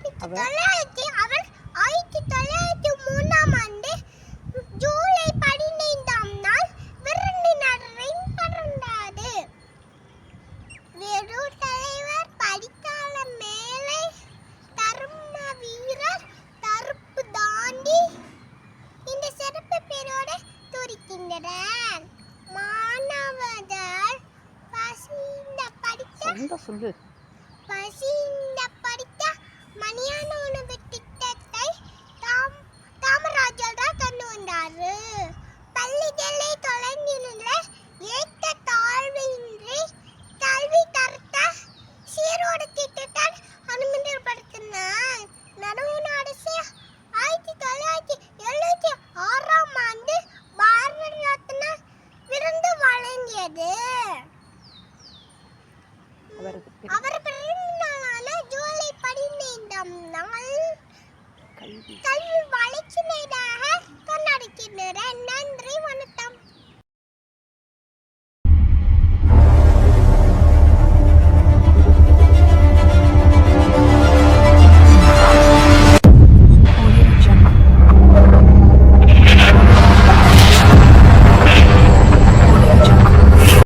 தொள்ளாயிரத்தி அவர் ஆயிரத்தி தொள்ளாயிரத்தி மூணாம் ஆண்டு ஜூலை பதினைந்தாம் நாள் விருந்தினரின் பிறந்தாரு. வெறு தலைவர் படித்தால மேலே தர்ம வீரர் தருப்பு தாண்டி இந்த சிறப்பு பேரோட துடிக்கின்றனர் மாணவர்கள் பசிந்த படித்த சொல்லு. பசிந்த மணியான உணவு திட்டத்தை தாம் காமராஜர் தான் கொண்டு வந்தாரு. பள்ளிகளை தொலைந்திருந்த ஏற்ற தாழ்வின்றி கல்வி தரத்த சீரோடு திட்டத்தை அனுமதிப்படுத்தினார் நடுவண் அரசு ஆயிரத்தி தொள்ளாயிரத்தி எழுபத்தி ஆறாம் ஆண்டு பாரத ரத்னா விருது வழங்கியது. அவர் பிறந்தநாளான ஜூலை பதினைந்தாம் நாள் கல்வி